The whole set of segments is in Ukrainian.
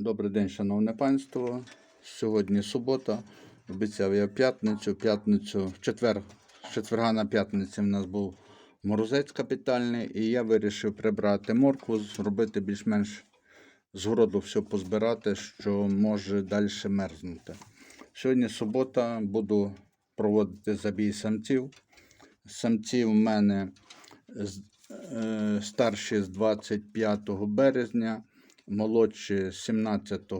Добрий день, шановне панство. Сьогодні субота. Обіцяв я п'ятницю. П'ятницю, четвер, з четверга на п'ятниці в нас був морозець капітальний, і я вирішив прибрати моркву, зробити більш-менш з городу все позбирати, що може далі мерзнути. Сьогодні субота, буду проводити забій самців. Самці в мене е, старші з 25 березня, молодші 17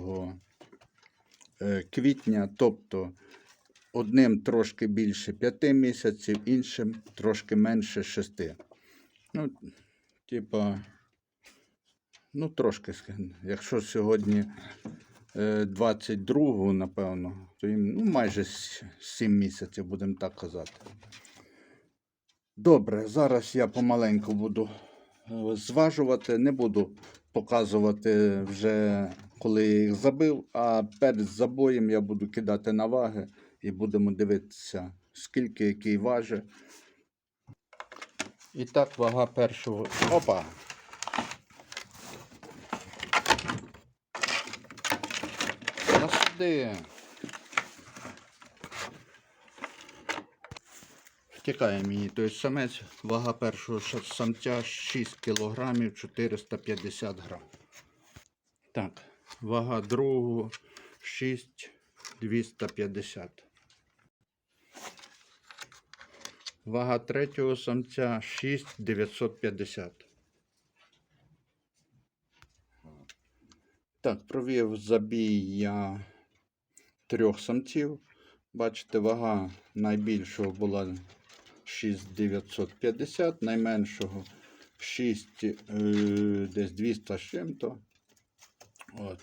е, квітня, тобто одним трошки більше 5 місяців, іншим трошки менше 6. Ну, типа, ну трошки, якщо сьогодні е, 22, напевно, то їм ну, майже 7 місяців, будемо так казати. Добре, зараз я помаленьку буду е, зважувати, не буду показувати вже, коли я їх забив, а перед забоєм я буду кидати на ваги і будемо дивитися, скільки який важить. І так, вага першого. Опа! Насади. Втікає мені той самець, вага першого самця 6 кг 450 грам. Так, вага другого 6 250. Вага третього самця 6 950. Так, провів забій я трьох самців. Бачите, вага найбільшого була 6950, найменшого 6 е, десь 200 з чим-то. От.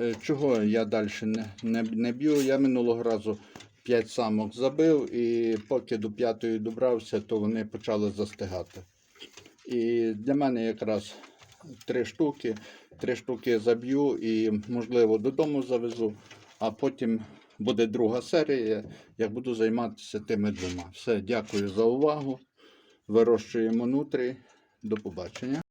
Е, Чого я далі не, не, не б'ю? Я минулого разу 5 самок забив, і поки до п'ятої добрався, то вони почали застигати. І для мене якраз три штуки. Три штуки заб'ю і, можливо, додому завезу, а потім буде друга серія, як буду займатися тими двома. Все, дякую за увагу. Вирощуємо нутрі. До побачення.